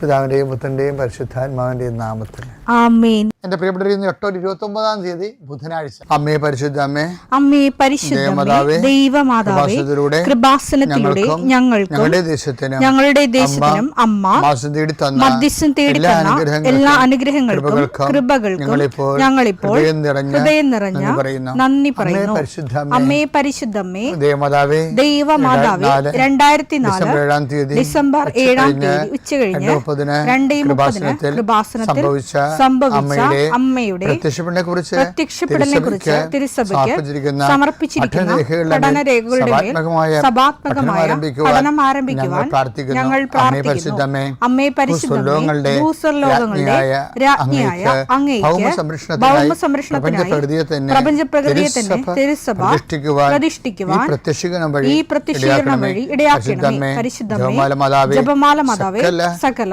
പിതാവിന്റെയും പുത്രന്റെയും പരിശുദ്ധാത്മാവിന്റെയും നാമത്തിൽ. എന്റെ എന്റെ പ്രിയപ്പെട്ട ഇന്ന് ഒക്ടോബർ ഇരുപത്തി ഒമ്പതാം തീയതി ബുധനാഴ്ച. അമ്മേ പരിശുദ്ധ അമ്മേ അമ്മേ പരിശുദ്ധമേ ദേവമാതാവേ, ദൈവമാതാവേ കൃപാസനത്തിലൂടെ ഞങ്ങൾക്കും ഞങ്ങളുടെ ദേശത്തിനും ഞങ്ങളുടെ ദേശത്തിനും അമ്മ മാസം തേടി തന്ന മധ്യസ്ഥം തേടി എല്ലാ തന്ന അനുഗ്രഹങ്ങൾക്കും, എല്ലാ അനുഗ്രഹങ്ങൾക്കും കൃപകൾക്കും ഞങ്ങളിപ്പോൾ ഞങ്ങളിപ്പോൾ ഹൃദയം നിറഞ്ഞ ഹൃദയം നിറഞ്ഞ നന്ദി പറയുന്നു. നന്ദി അമ്മേ പരിശുദ്ധമ്മേ ദൈവമാതാവേ ദൈവമാതാവേ നാല് രണ്ടായിരത്തി നാല് ഡിസംബർ ഏഴാം തീയതി ഡിസംബർ മുപ്പതിന് സംഭവിച്ച അമ്മയുടെ അമ്മയുടെ പ്രത്യക്ഷപ്പെടനെ കുറിച്ച് കുറിച്ച് തിരുസഭയ്ക്ക് സമർപ്പിച്ചിരിക്കുന്ന പഠനം ആരംഭിക്കുവാൻ ഞങ്ങൾ പ്രാർത്ഥിക്കുന്നു. അമ്മേ പരിശുദ്ധമേ, ഭൂസ്വർലോകങ്ങളുടെ രാജ്ഞിയായ അങ്ങേക്ക് തന്നെ തിരുസഭ പ്രതിഷ്ഠിക്കുവാൻ ഈ പ്രത്യക്ഷീകരണം വഴി ഇടയാക്കണമേ പരിശുദ്ധമേ ജപമാല മാതാവേ സകല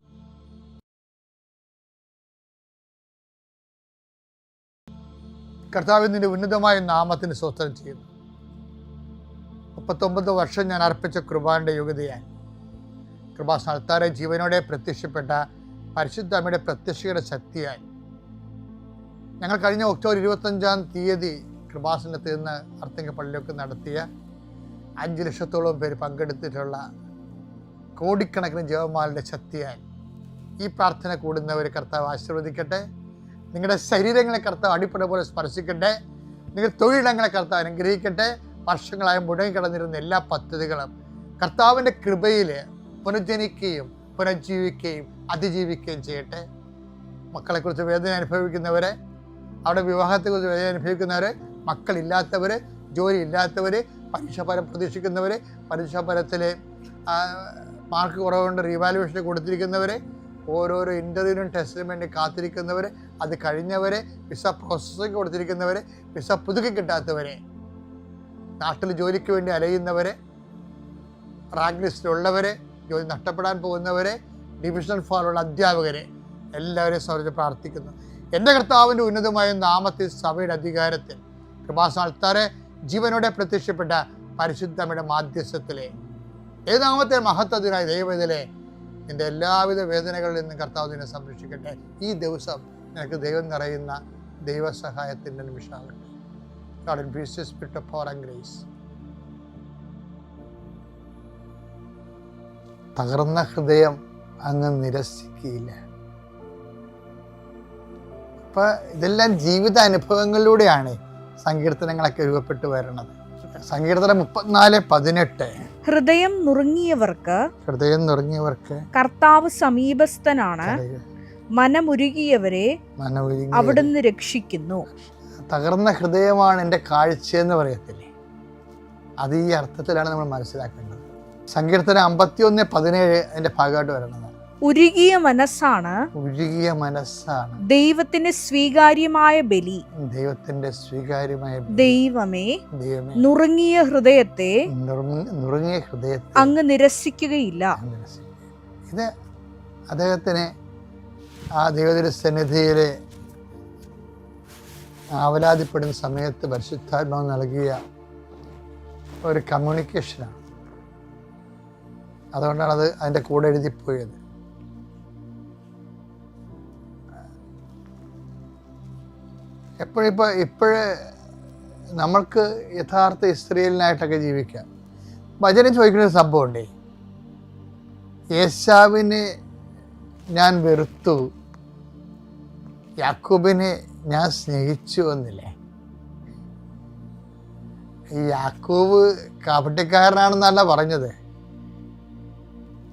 കർത്താവ് നിന്റെ ഉന്നതമായ നാമത്തിന് സ്വസ്ഥം ചെയ്യുന്നു. മുപ്പത്തൊമ്പത് വർഷം ഞാൻ അർപ്പിച്ച കൃപാന്റെ യോഗ്യതയായി. കൃപാസ്ഥാനത്താരെ ജീവനോടെ പ്രത്യക്ഷപ്പെട്ട പരിശുദ്ധ അമ്മയുടെ പ്രത്യക്ഷയുടെ ശക്തിയായി. ഞങ്ങൾ കഴിഞ്ഞ ഒക്ടോബർ ഇരുപത്തഞ്ചാം തീയതി കൃപാസനത്തിൽ നിന്ന് അർത്തിങ്ക പള്ളിയൊക്കെ നടത്തിയ അഞ്ച് ലക്ഷത്തോളം പേര് പങ്കെടുത്തിട്ടുള്ള കോടിക്കണക്കിന് ജവമാരുടെ ശക്തിയായി. ഈ പ്രാർത്ഥന കൂടുന്നവർ കർത്താവ് ആശീർവദിക്കട്ടെ. നിങ്ങളുടെ ശരീരങ്ങളെ കർത്താവ് അടിപ്പട പോലെ സ്പർശിക്കട്ടെ. നിങ്ങളുടെ തൊഴിലിടങ്ങളെ കർത്താവ് അനുഗ്രഹിക്കട്ടെ. വർഷങ്ങളായി മുടങ്ങിക്കിടന്നിരുന്ന എല്ലാ പദ്ധതികളും കർത്താവിന്റെ കൃപയിൽ പുനർജനിക്കുകയും പുനർജീവിക്കുകയും അതിജീവിക്കുകയും ചെയ്യട്ടെ. മക്കളെക്കുറിച്ച് വേദന അനുഭവിക്കുന്നവരെ അവിടെ വിവാഹത്തെക്കുറിച്ച് വേദന അനുഭവിക്കുന്നവർ മക്കളില്ലാത്തവർ ജോലി ഇല്ലാത്തവർ പരീക്ഷാഫലം പ്രതീക്ഷിക്കുന്നവർ പരീക്ഷാഫലത്തിൽ മാർക്ക് കുറവുകൊണ്ട് റീവാലുവേഷൻ കൊടുത്തിരിക്കുന്നവർ ഓരോരോ ഇന്റർവ്യൂവിനും ടെസ്റ്റിനും വേണ്ടി കാത്തിരിക്കുന്നവർ അത് കഴിഞ്ഞവരെ വിസ പ്രോസസ്സിംഗ് കൊടുത്തിരിക്കുന്നവരെ വിസ പുതുക്കി കിട്ടാത്തവരെ നാട്ടിൽ ജോലിക്ക് വേണ്ടി അലയുന്നവരെ റാങ്ക് ലിസ്റ്റിലുള്ളവരെ ജോലി നഷ്ടപ്പെടാൻ പോകുന്നവരെ ഡിവിഷണൽ ഫോറുള്ള അധ്യാപകരെ എല്ലാവരെയും സംബന്ധിച്ച് പ്രാർത്ഥിക്കുന്നു. എന്റെ കർത്താവിന്റെ ഉന്നതമായ നാമത്തിൽ സഭയുടെ അധികാരത്തിൽ കൃപാസാൽത്താറെ ജീവനോടെ പ്രത്യക്ഷപ്പെട്ട പരിശുദ്ധമ്മയുടെ മാധ്യസ്ഥത്തിലെ ഏത് നാമത്തെ മഹത്വത്തിനായി ദൈവത്തിലെ എന്റെ എല്ലാവിധ വേദനകളിൽ നിന്നും കർത്താവ് സംരക്ഷിക്കട്ടെ. ഈ ദിവസം നിനക്ക് ദൈവം നിറയുന്ന ദൈവസഹായത്തിന്റെ നിമിഷമാകട്ടെ God increase the spirit of grace. തകർന്ന ഹൃദയം അങ്ങ് നിരസിക്കുകയില്ല. അപ്പൊ ഇതെല്ലാം ജീവിത അനുഭവങ്ങളിലൂടെയാണ് സങ്കീർത്തനങ്ങളൊക്കെ രൂപപ്പെട്ടു വരുന്നത്. സങ്കീർത്തനം മുപ്പത്തിനാല് പതിനെട്ട്. ഹൃദയം നുറുങ്ങിയവർക്ക് ഹൃദയം നുറുങ്ങിയവർക്ക് കർത്താവ് സമീപസ്ഥനാണ്. മനമുരുകിയവരെ അവിടുന്ന് രക്ഷിക്കുന്നു. തകർന്ന ഹൃദയമാണ് എന്റെ കാഴ്ചയെന്ന് പറയത്തില്ലേ? അത് ഈ അർത്ഥത്തിലാണ് നമ്മൾ മനസ്സിലാക്കേണ്ടത്. സങ്കീർത്തനം അമ്പത്തിയൊന്ന് പതിനേഴ് അതിന്റെ ഭാഗമായിട്ട് വരണം ഉരുകിയ മനസ്സാണ് ഉരുകിയ മനസ്സാണ്. ദൈവത്തിന്റെ സ്വീകാര്യമായ ബലി. ദൈവത്തിന്റെ സ്വീകാര്യമായ ദൈവമേ നുറുങ്ങിയ ഹൃദയത്തെ നുറുങ്ങ- നുറുങ്ങിയ ഹൃദയത്തെ അങ്ങ് നിരസിക്കുകയില്ല. ഇത് അദ്ദേഹത്തിന് ആ ദൈവത്തിന്റെ സന്നിധിയിൽ ആവലാതിപ്പെടുന്ന സമയത്ത് പരിശുദ്ധാത്മാവ് നൽകിയ ഒരു കമ്മ്യൂണിക്കേഷനാണ് അതുകൊണ്ടാണ് അത് അതിന്റെ കൂടെ എഴുതിപ്പോയത്. എപ്പോഴിപ്പോൾ ഇപ്പോഴേ നമ്മൾക്ക് യഥാർത്ഥ ഇസ്രയേലിനായിട്ടൊക്കെ ജീവിക്കാം. ഭജന ചോദിക്കുന്ന ഒരു സംഭവമുണ്ടേ. യേശാവിനെ ഞാൻ വെറുത്തു. യാക്കൂബിനെ ഞാൻ സ്നേഹിച്ചു എന്നില്ലേ? ഈ യാക്കൂബ് കാപട്ടിക്കാരനാണെന്നല്ല പറഞ്ഞത്.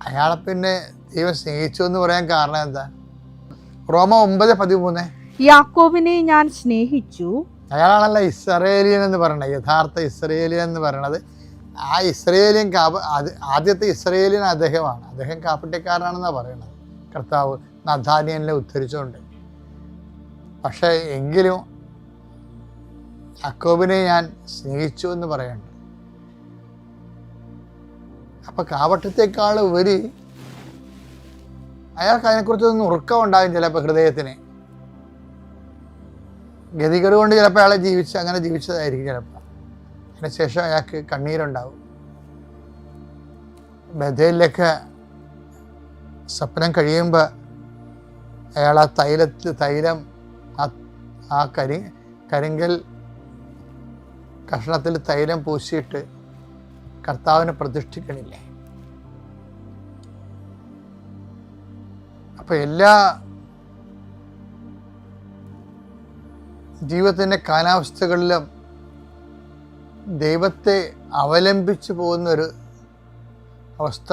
അയാളെ പിന്നെ ദൈവം സ്നേഹിച്ചു എന്ന് പറയാൻ കാരണം എന്താ? റോമ ഒമ്പത് പതിമൂന്ന്. യാക്കോബിനെ ഞാൻ സ്നേഹിച്ചു. അയാളാണല്ലോ ഇസ്രയേലിയൻ എന്ന് പറയണത് യഥാർത്ഥ ഇസ്രയേലിയൻ എന്ന് പറയണത്. ആ ഇസ്രയേലിയൻ കാപ ആദ്യത്തെ ഇസ്രയേലിയൻ അദ്ദേഹമാണ്. അദ്ദേഹം കാപ്പട്ടിക്കാരനാണെന്നാണ് പറയണത്. കർത്താവ് നഥാനിയനെ ഉദ്ധരിച്ചുകൊണ്ട്. പക്ഷേ എങ്കിലും യാക്കോബിനെ ഞാൻ സ്നേഹിച്ചു എന്ന് പറയുന്നുണ്ട്. അപ്പം കാവട്ടത്തെക്കാൾ ഉപരി അയാൾക്ക് അതിനെക്കുറിച്ചൊന്നും ഉറക്കം ഉണ്ടാകും ചിലപ്പോൾ ഹൃദയത്തിന്. ഗതികേട് കൊണ്ട് ചിലപ്പോൾ അയാളെ ജീവിച്ച് അങ്ങനെ ജീവിച്ചതായിരിക്കും ചിലപ്പോൾ അതിനുശേഷം അയാൾക്ക് കണ്ണീരുണ്ടാവും. ബഥയിലൊക്കെ സ്വപ്നം കഴിയുമ്പോൾ അയാൾ ആ തൈലത്ത് തൈലം ആ കരി കരിങ്കൽ കഷ്ണത്തിൽ തൈലം പൂശിയിട്ട് കർത്താവിനെ പ്രതിഷ്ഠിക്കണില്ലേ? അപ്പം എല്ലാ ജീവിതത്തിന്റെ കാലാവസ്ഥകളിലും ദൈവത്തെ അവലംബിച്ചു പോകുന്നൊരു അവസ്ഥ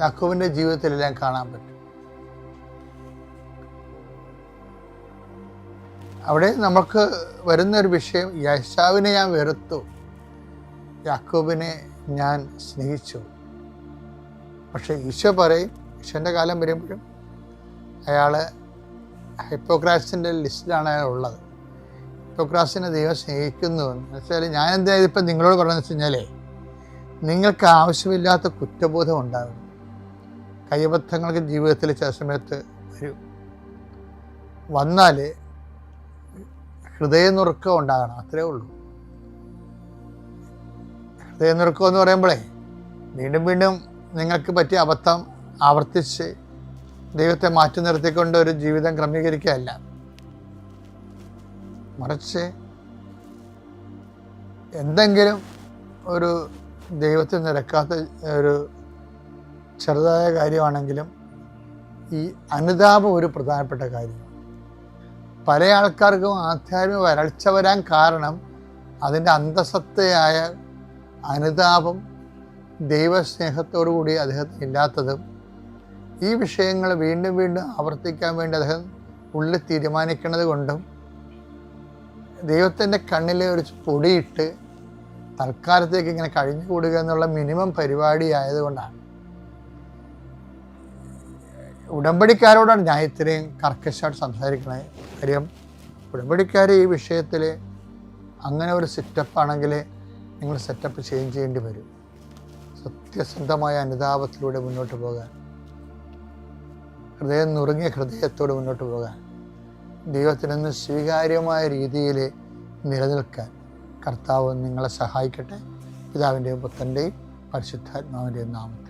യാക്കോവിന്റെ ജീവിതത്തിലെല്ലാം കാണാൻ പറ്റും. അവിടെ നമുക്ക് വരുന്ന ഒരു വിഷയം യശാവിനെ ഞാൻ വെറുത്തു യാക്കൂബിനെ ഞാൻ സ്നേഹിച്ചു. പക്ഷേ ഈശോ പറയും ഈശോന്റെ കാലം വരുമ്പോഴും അയാൾ ഹൈപ്പോക്രാസിന്റെ ലിസ്റ്റിലാണ് അയാൾ ഉള്ളത്. ഹൈപ്പോക്രാസിനെ ദൈവം സ്നേഹിക്കുന്നു. എന്ന് വെച്ചാൽ ഞാൻ എന്താ ഇതിപ്പോൾ നിങ്ങളോട് പറയുന്നത് വെച്ച് കഴിഞ്ഞാലേ നിങ്ങൾക്ക് ആവശ്യമില്ലാത്ത കുറ്റബോധം ഉണ്ടാകും. കൈബദ്ധങ്ങൾക്ക് ജീവിതത്തിൽ ചില സമയത്ത് വരും. വന്നാൽ ഹൃദയനുറുക്കം ഉണ്ടാകണം അത്രേ ഉള്ളൂ. ഹൃദയനുറുക്കം എന്ന് പറയുമ്പോഴേ വീണ്ടും വീണ്ടും നിങ്ങൾക്ക് പറ്റിയ അബദ്ധം ആവർത്തിച്ച് ദൈവത്തെ മാറ്റി നിർത്തിക്കൊണ്ട് ഒരു ജീവിതം ക്രമീകരിക്കുകയല്ല. മറിച്ച് എന്തെങ്കിലും ഒരു ദൈവത്തിൽ നിരക്കാത്ത ഒരു ചെറുതായ കാര്യമാണെങ്കിലും ഈ അനുതാപം ഒരു പ്രധാനപ്പെട്ട കാര്യമാണ് പല ആൾക്കാർക്കും ആധ്യാത്മിക വരൾച്ച വരാൻ കാരണം അതിന്റെ അന്തസത്തയായ അനുതാപം ദൈവസ്നേഹത്തോടു കൂടി അദ്ദേഹത്തിന് ഇല്ലാത്തതും ഈ വിഷയങ്ങൾ വീണ്ടും വീണ്ടും ആവർത്തിക്കാൻ വേണ്ടി അദ്ദേഹം ഉള്ളിൽ തീരുമാനിക്കുന്നത് കൊണ്ടും ദൈവത്തിന്റെ കണ്ണിലെ ഒരു പൊടിയിട്ട് തൽക്കാലത്തേക്ക് ഇങ്ങനെ കഴിഞ്ഞുകൂടുക എന്നുള്ള മിനിമം പരിപാടി ആയതുകൊണ്ടാണ് ഉടമ്പടിക്കാരോടാണ് ഞാൻ ഇത്രയും കർക്കശമായിട്ട് സംസാരിക്കണത് കാര്യം ഉടമ്പടിക്കാർ ഈ വിഷയത്തിൽ അങ്ങനെ ഒരു സെറ്റപ്പ് ആണെങ്കിൽ നിങ്ങൾ സെറ്റപ്പ് ചേഞ്ച് ചെയ്യേണ്ടി വരും. സത്യസന്ധമായ അനുതാപത്തിലൂടെ മുന്നോട്ട് പോകാൻ. ഹൃദയം നുറുങ്ങിയ ഹൃദയത്തോടെ മുന്നോട്ട് പോകാൻ. ദൈവത്തിനൊന്ന് സ്വീകാര്യമായ രീതിയിൽ നിലനിൽക്കാൻ കർത്താവ് നിങ്ങളെ സഹായിക്കട്ടെ. പിതാവിന്റെയും പുത്രന്റെയും പരിശുദ്ധാത്മാവിന്റെയും നാമത്തിൽ.